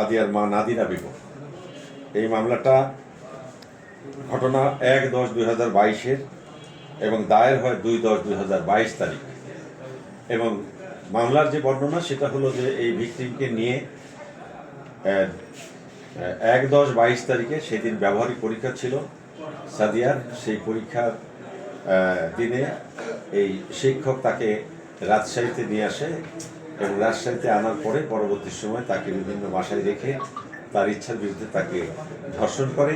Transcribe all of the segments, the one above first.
সাদিয়ার মা নাদিরা বেগম এই মামলাটা ঘটনা এক দশ দুই হাজার বাইশের এবং দায়ের হয় দুই দশ দুই হাজার বাইশ তারিখ। এবং মামলার যে বর্ণনা সেটা হলো যে এই ভিকটিমকে নিয়ে এক দশ বাইশ তারিখে সেদিন ব্যবহারিক পরীক্ষা ছিল। সাদিয়ার সেই পরীক্ষার দিনে এই শিক্ষক তাকে রাজশাহীতে নিয়ে আসে। এবং রাজশাহীতে আনার পরে পরবর্তী সময় তাকে বিভিন্ন বাসায় রেখে তার ইচ্ছার বিরুদ্ধে তাকে ধর্ষণ করে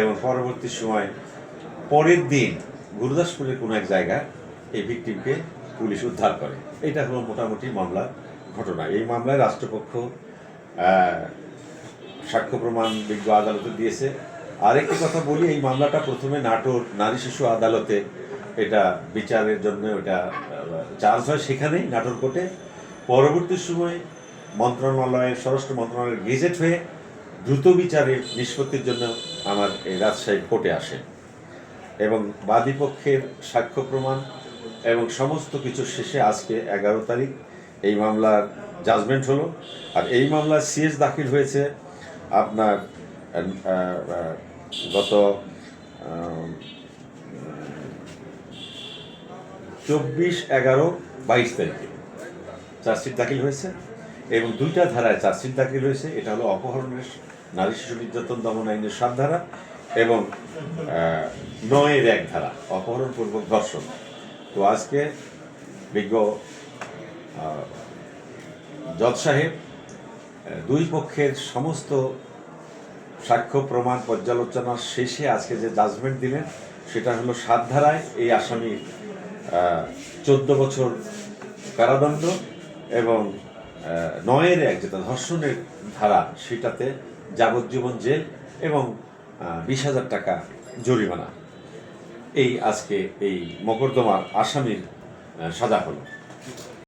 এবং পরবর্তী সময় পরের দিন গুরুদাসপুরের কোনো এক জায়গা এই ভিকটিমকে পুলিশ উদ্ধার করে। এটা হলো মোটামুটি মামলার ঘটনা। এই মামলায় রাষ্ট্রপক্ষ সাক্ষ্য প্রমাণ বিজ্ঞ আদালতে দিয়েছে। আরেকটি কথা বলি, এই মামলাটা প্রথমে নাটোর নারী শিশু আদালতে এটা বিচারের জন্য এটা চার্জ হয়। সেখানেই নাটোর কোর্টে পরবর্তী সময়ে মন্ত্রণালয়ের স্বরাষ্ট্র মন্ত্রণালয়ের গেজেট হয়ে দ্রুত বিচারের নিষ্পত্তির জন্য আমার এই রাজশাহী কোর্টে আসে এবং বাদীপক্ষের সাক্ষ্য প্রমাণ এবং সমস্ত কিছু শেষে আজকে এগারো তারিখ এই মামলার জাজমেন্ট হলো। আর এই মামলার সিএস দাখিল হয়েছে আপনার গত চব্বিশ এগারো বাইশ তারিখে। চার্জশিট দাখিল হয়েছে এবং দুইটা ধারায় চার্জশিট দাখিল হয়েছে। এটা হলো অপহরণের নারী শিশু নির্যাতন দমন আইনের সাত ধারা এবং নয়ের এক ধারা, অপহরণপূর্বক ধর্ষণ। তো আজকে বিজ্ঞ জজ সাহেব দুই পক্ষের সমস্ত সাক্ষ্য, প্রমাণ, পর্যালোচনার শেষে আজকে যে জাজমেন্ট দিলেন, সেটা হলো সাত ধারায় এই আসামির চোদ্দ বছর কারাদণ্ড এবং নয়ের এক যেটা ধর্ষণের ধারা, সেটাতে যাবজ্জীবন জেল এবং বিশ হাজার টাকা জরিমানা। এই আজকে এই মকদ্দমার আসামির সাজা হলো।